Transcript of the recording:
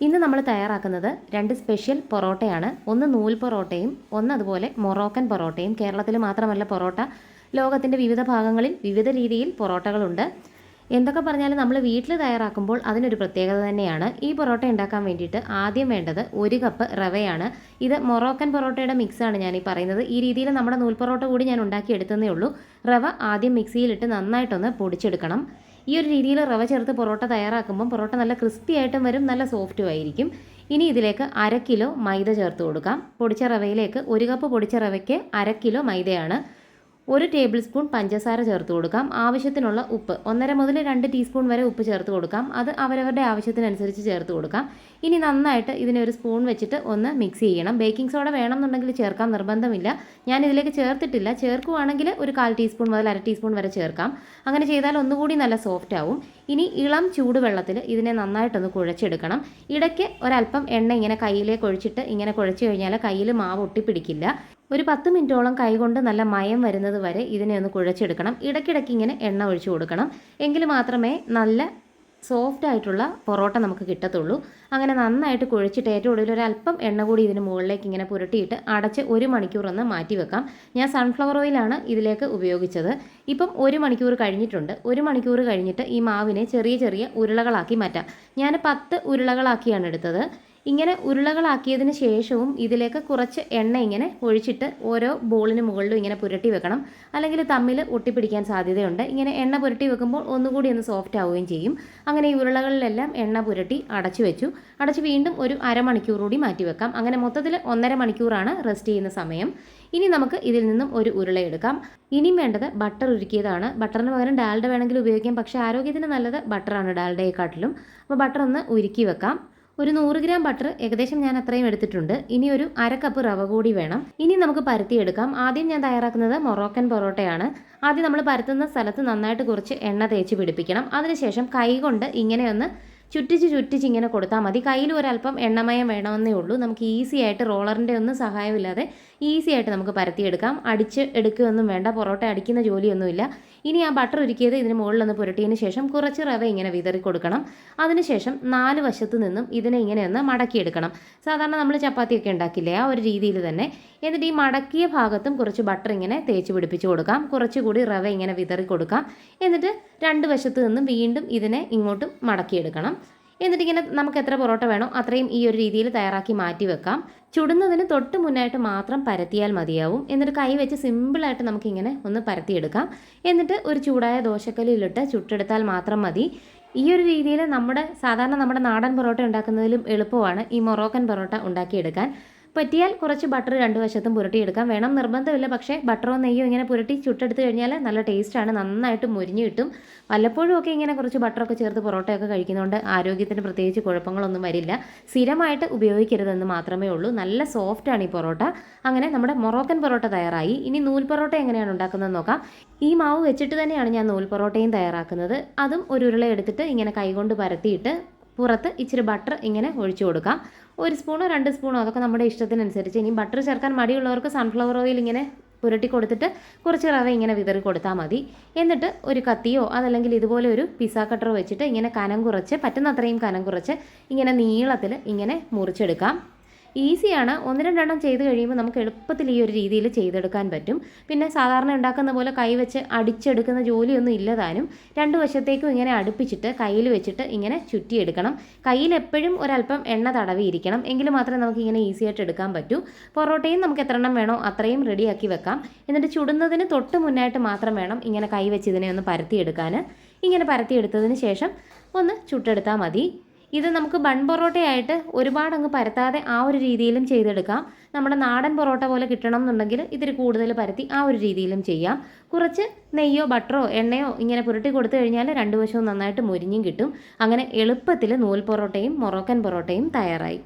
ഇന്ന് നമ്മൾ തയ്യാറാക്കുന്നത് രണ്ട് സ്പെഷ്യൽ പൊറോട്ടയാണ്. ഒന്ന് നൂൽ പൊറോട്ടയും ഒന്ന് അതുപോലെ മൊറോക്കൻ പൊറോട്ടയും. കേരളത്തിൽ മാത്രമല്ല പൊറോട്ട. ലോകത്തിന്റെ വിവിധ ഭാഗങ്ങളിൽ വിവിധ രീതിയിൽ പൊറോട്ടകളുണ്ട്. എന്തൊക്കെ പറഞ്ഞാലും നമ്മൾ വീട്ടിൽ തയ്യാറാക്കുമ്പോൾ അതിനൊരു പ്രത്യേകത തന്നെയാണ്. ഈ പൊറോട്ട ഉണ്ടാക്കാൻ വേണ്ടിയിട്ട് ആദ്യം വേണ്ടത് ഒരു കപ്പ് റവയാണ്. ഇത് മൊറോക്കൻ പൊറോട്ടയുടെ മിക്സാണ് ഞാൻ ഈ പറയുന്നത്. ഈ രീതിയിൽ നമ്മുടെ നൂൽ പൊറോട്ട കൂടി ഞാൻ ഉണ്ടാക്കിയെടുത്തതേ ഉള്ളൂ. റവ ആദ്യം മിക്സിയിലിട്ട് നന്നായിട്ടൊന്ന് പൊടിച്ചെടുക്കണം. ഈ ഒരു രീതിയിൽ റവ ചേർത്ത് പൊറോട്ട തയ്യാറാക്കുമ്പോൾ പൊറോട്ട നല്ല ക്രിസ്പി ആയിട്ടും വരും നല്ല സോഫ്റ്റും ആയിരിക്കും. ഇനി ഇതിലേക്ക് അര കിലോ മൈദ ചേർത്ത് കൊടുക്കാം. പൊടിച്ച റവയിലേക്ക് ഒരു കപ്പ് പൊടിച്ച റവയ്ക്ക് അര കിലോ മൈദയാണ്. ഒരു ടേബിൾ സ്പൂൺ പഞ്ചസാര ചേർത്ത് കൊടുക്കാം. ആവശ്യത്തിനുള്ള ഉപ്പ്. ഒന്നര മുതൽ രണ്ട് ടീസ്പൂൺ വരെ ഉപ്പ് ചേർത്ത് കൊടുക്കാം. അത് അവരവരുടെ ആവശ്യത്തിനനുസരിച്ച് ചേർത്ത് കൊടുക്കാം. ഇനി നന്നായിട്ട് ഇതിനെ ഒരു സ്പൂൺ വെച്ചിട്ട് ഒന്ന് മിക്സ് ചെയ്യണം. ബേക്കിംഗ് സോഡ വേണമെന്നുണ്ടെങ്കിൽ ചേർക്കാൻ നിർബന്ധമില്ല. ഞാൻ ഇതിലേക്ക് ചേർത്തിട്ടില്ല. ചേർക്കുവാണെങ്കിൽ ഒരു കാൽ ടീസ്പൂൺ മുതൽ അര ടീസ്പൂൺ വരെ ചേർക്കാം. അങ്ങനെ ചെയ്താൽ ഒന്നുകൂടി നല്ല സോഫ്റ്റ് ആവും. ഇനി ഇളം ചൂടുവെള്ളത്തിൽ ഇതിനെ നന്നായിട്ടൊന്ന് കുഴച്ചെടുക്കണം. ഇടയ്ക്ക് ഒരല്പം എണ്ണ ഇങ്ങനെ കയ്യിലേക്ക് ഒഴിച്ചിട്ട് ഇങ്ങനെ കുഴച്ച് കഴിഞ്ഞാൽ കയ്യിൽ മാവ് ഒട്ടിപ്പിടിക്കില്ല. ഒരു പത്ത് മിനിറ്റോളം കൈകൊണ്ട് നല്ല മയം വരുന്നത് വരെ ഇതിനെ ഒന്ന് കുഴച്ചെടുക്കണം. ഇടയ്ക്കിടയ്ക്ക് ഇങ്ങനെ എണ്ണ ഒഴിച്ചു കൊടുക്കണം. എങ്കിൽ മാത്രമേ നല്ല സോഫ്റ്റ് ആയിട്ടുള്ള പൊറോട്ട നമുക്ക് കിട്ടത്തുള്ളൂ. അങ്ങനെ നന്നായിട്ട് കുഴച്ചിട്ട് ഏറ്റവും ഒടുവിൽ ഒരു അല്പം എണ്ണ കൂടി ഇതിന് മുകളിലേക്ക് ഇങ്ങനെ പുരട്ടിയിട്ട് അടച്ച് ഒരു മണിക്കൂർ ഒന്ന് മാറ്റി വെക്കാം. ഞാൻ സൺഫ്ലവർ ഓയിലാണ് ഇതിലേക്ക് ഉപയോഗിച്ചത്. ഇപ്പം ഒരു മണിക്കൂർ കഴിഞ്ഞിട്ടുണ്ട്. ഒരു മണിക്കൂർ കഴിഞ്ഞിട്ട് ഈ മാവിനെ ചെറിയ ചെറിയ ഉരുളകളാക്കി മാറ്റാം. ഞാൻ പത്ത് ഉരുളകളാക്കിയാണ് എടുത്തത്. ഇങ്ങനെ ഉരുളകളാക്കിയതിന് ശേഷവും ഇതിലേക്ക് കുറച്ച് എണ്ണ ഇങ്ങനെ ഒഴിച്ചിട്ട് ഓരോ ബോളിന് മുകളിലും ഇങ്ങനെ പുരട്ടി വെക്കണം. അല്ലെങ്കിൽ തമ്മിൽ ഒട്ടിപ്പിടിക്കാൻ സാധ്യതയുണ്ട്. ഇങ്ങനെ എണ്ണ പുരട്ടി വെക്കുമ്പോൾ ഒന്നുകൂടി ഒന്ന് സോഫ്റ്റ് ആവുകയും ചെയ്യും. അങ്ങനെ ഈ ഉരുളകളിലെല്ലാം എണ്ണ പുരട്ടി അടച്ചു വെച്ചു. അടച്ച് വീണ്ടും ഒരു അരമണിക്കൂർ കൂടി മാറ്റി വെക്കാം. അങ്ങനെ മൊത്തത്തിൽ ഒന്നര മണിക്കൂറാണ് റെസ്റ്റ് ചെയ്യുന്ന സമയം. ഇനി നമുക്ക് ഇതിൽ നിന്നും ഒരു ഉരുള എടുക്കാം. ഇനിയും വേണ്ടത് ബട്ടർ ഉരുക്കിയതാണ്. ബട്ടറിന് പകരം ഡാൽഡ വേണമെങ്കിൽ ഉപയോഗിക്കാം. പക്ഷേ ആരോഗ്യത്തിന് നല്ലത് ബട്ടറാണ് ഡാൽഡയെക്കാട്ടിലും. അപ്പോൾ ബട്ടർ ഒന്ന് ഉരുക്കി വെക്കാം. ഒരു നൂറ് ഗ്രാം ബട്ടർ ഏകദേശം ഞാൻ അത്രയും എടുത്തിട്ടുണ്ട്. ഇനി ഒരു അര കപ്പ് റവ കൂടി വേണം. ഇനി നമുക്ക് പരത്തിയെടുക്കാം. ആദ്യം ഞാൻ തയ്യാറാക്കുന്നത് മൊറോക്കൻ പൊറോട്ടയാണ്. ആദ്യം നമ്മൾ പരത്തുന്ന സ്ഥലത്ത് നന്നായിട്ട് കുറച്ച് എണ്ണ തേച്ച് പിടിപ്പിക്കണം. അതിനുശേഷം കൈകൊണ്ട് ഇങ്ങനെ ഒന്ന് ചുറ്റിച്ച് ചുറ്റിച്ച് ഇങ്ങനെ കൊടുത്താൽ മതി. കയ്യിൽ ഒരല്പം എണ്ണമയം വേണമെന്നേ ഉള്ളൂ. നമുക്ക് ഈസി ആയിട്ട് റോളറിന്റെ ഒന്നും സഹായമില്ലാതെ ഈസി ആയിട്ട് നമുക്ക് പരത്തിയെടുക്കാം. അടിച്ച് എടുക്കുകയൊന്നും വേണ്ട. പൊറോട്ട അടിക്കുന്ന ജോലിയൊന്നുമില്ല. ഇനി ആ ബട്ടർ ഒരുക്കിയത് ഇതിന് മുകളിലൊന്ന് പുരട്ടിയതിന് ശേഷം കുറച്ച് റവ ഇങ്ങനെ വിതറി കൊടുക്കണം. അതിനുശേഷം നാല് വശത്ത് നിന്നും ഇതിനെ ഇങ്ങനെ ഒന്ന് മടക്കിയെടുക്കണം. സാധാരണ നമ്മൾ ചപ്പാത്തിയൊക്കെ ഉണ്ടാക്കില്ലേ? ആ ഒരു രീതിയിൽ തന്നെ. എന്നിട്ട് ഈ മടക്കിയ ഭാഗത്തും കുറച്ച് ബട്ടർ ഇങ്ങനെ തേച്ച് പിടിപ്പിച്ച് കൊടുക്കാം. കുറച്ചുകൂടി റവ ഇങ്ങനെ വിതറി കൊടുക്കാം. എന്നിട്ട് രണ്ട് വശത്ത് നിന്നും വീണ്ടും ഇതിനെ ഇങ്ങോട്ടും മടക്കിയെടുക്കണം. എന്നിട്ട് ഇങ്ങനെ നമുക്ക് എത്ര പൊറോട്ട വേണോ അത്രയും ഈ ഒരു രീതിയിൽ തയ്യാറാക്കി മാറ്റി വെക്കാം. ചുടുന്നതിന് തൊട്ട് മുന്നായിട്ട് മാത്രം പരത്തിയാൽ മതിയാവും. എന്നിട്ട് കൈ വെച്ച് സിമ്പിളായിട്ട് നമുക്കിങ്ങനെ ഒന്ന് പരത്തിയെടുക്കാം. എന്നിട്ട് ഒരു ചൂടായ ദോശക്കല്ലിലിട്ട് ചുട്ടെടുത്താൽ മാത്രം മതി. ഈ ഒരു രീതിയിൽ നമ്മുടെ സാധാരണ നമ്മുടെ നാടൻ പൊറോട്ട ഉണ്ടാക്കുന്നതിലും എളുപ്പമാണ് ഈ മൊറോക്കൻ പൊറോട്ട ഉണ്ടാക്കിയെടുക്കാൻ. പറ്റിയാൽ കുറച്ച് ബട്ടർ രണ്ട് വശത്തും പുരട്ടിയെടുക്കാം. വേണം നിർബന്ധമില്ല പക്ഷേ ബട്ടറോ നെയ്യോ ഇങ്ങനെ പുരട്ടി ചുട്ടെടുത്ത് കഴിഞ്ഞാൽ നല്ല ടേസ്റ്റാണ് നന്നായിട്ട് മുരിഞ്ഞ് കിട്ടും. വല്ലപ്പോഴും ഒക്കെ ഇങ്ങനെ കുറച്ച് ബട്ടറൊക്കെ ചേർത്ത് പൊറോട്ടയൊക്കെ കഴിക്കുന്നതുകൊണ്ട് ആരോഗ്യത്തിന് പ്രത്യേകിച്ച് കുഴപ്പങ്ങളൊന്നും വരില്ല. സ്ഥിരമായിട്ട് ഉപയോഗിക്കരുതെന്ന് മാത്രമേ ഉള്ളൂ. നല്ല സോഫ്റ്റാണ് ഈ പൊറോട്ട. അങ്ങനെ നമ്മുടെ മൊറോക്കൻ പൊറോട്ട തയ്യാറായി. ഇനി നൂൽ പൊറോട്ട എങ്ങനെയാണ് ഉണ്ടാക്കുന്നത് നോക്കാം. ഈ മാവ് വെച്ചിട്ട് തന്നെയാണ് ഞാൻ നൂൽ പൊറോട്ടയും തയ്യാറാക്കുന്നത്. അതും ഒരു ഉരുള എടുത്തിട്ട് ഇങ്ങനെ കൈകൊണ്ട് പരത്തിയിട്ട് പുറത്ത് ഇച്ചിരി ബട്ടർ ഇങ്ങനെ ഒഴിച്ചു കൊടുക്കാം. ഒരു സ്പൂണോ രണ്ട് സ്പൂണോ അതൊക്കെ നമ്മുടെ ഇഷ്ടത്തിനനുസരിച്ച് ഇനി ബട്ടർ ചേർക്കാൻ മടിയുള്ളവർക്ക് സൺഫ്ലവർ ഓയിൽ ഇങ്ങനെ പുരട്ടി കൊടുത്തിട്ട് കുറച്ച് റവ ഇങ്ങനെ വിതറി കൊടുത്താൽ മതി. എന്നിട്ട് ഒരു കത്തിയോ അതല്ലെങ്കിൽ ഇതുപോലെ ഒരു പിസ്സ കട്ടറോ വെച്ചിട്ട് ഇങ്ങനെ കനം കുറച്ച് പറ്റുന്നത്രയും കനം കുറച്ച് ഇങ്ങനെ നീളത്തിൽ ഇങ്ങനെ മുറിച്ചെടുക്കാം. ഈസിയാണ് ഒന്ന് രണ്ടെണ്ണം ചെയ്ത് കഴിയുമ്പോൾ നമുക്ക് എളുപ്പത്തിൽ ഈ ഒരു രീതിയിൽ ചെയ്തെടുക്കാൻ പറ്റും. പിന്നെ സാധാരണ ഉണ്ടാക്കുന്ന പോലെ കൈ വെച്ച് അടിച്ചെടുക്കുന്ന ജോലിയൊന്നും ഇല്ലതാനും രണ്ട് വശത്തേക്കും ഇങ്ങനെ അടുപ്പിച്ചിട്ട് കയ്യിൽ വെച്ചിട്ട് ഇങ്ങനെ ചുറ്റിയെടുക്കണം. കയ്യിൽ എപ്പോഴും ഒരല്പം എണ്ണ തടവിയിരിക്കണം. എങ്കിൽ മാത്രമേ നമുക്ക് ഇങ്ങനെ ഈസി ആയിട്ട് എടുക്കാൻ പറ്റൂ. പൊറോട്ടയും നമുക്ക് എത്ര എണ്ണം വേണോ അത്രയും റെഡിയാക്കി വെക്കാം. എന്നിട്ട് ചുടുന്നതിന് തൊട്ട് മുന്നായിട്ട് മാത്രം വേണം ഇങ്ങനെ കൈ വെച്ച് ഇതിനെ ഒന്ന് പരത്തിയെടുക്കാൻ. ഇങ്ങനെ പരത്തിയെടുത്തതിന് ശേഷം ഒന്ന് ചുട്ടെടുത്താൽ മതി. ഇത് നമുക്ക് ബൺ പൊറോട്ടയായിട്ട് ഒരുപാട് അങ്ങ് പരത്താതെ ആ ഒരു രീതിയിലും ചെയ്തെടുക്കാം. നമ്മുടെ നാടൻ പൊറോട്ട പോലെ കിട്ടണം എന്നുണ്ടെങ്കിൽ ഇതിൽ കൂടുതൽ പരത്തി ആ ഒരു രീതിയിലും ചെയ്യാം. കുറച്ച് നെയ്യോ ബട്ടറോ എണ്ണയോ ഇങ്ങനെ പുരട്ടി കൊടുത്തു കഴിഞ്ഞാൽ രണ്ട് വശവും നന്നായിട്ട് മുരിഞ്ഞും കിട്ടും. അങ്ങനെ എളുപ്പത്തിൽ നൂൽ പൊറോട്ടയും മൊറോക്കൻ പൊറോട്ടയും തയ്യാറായി.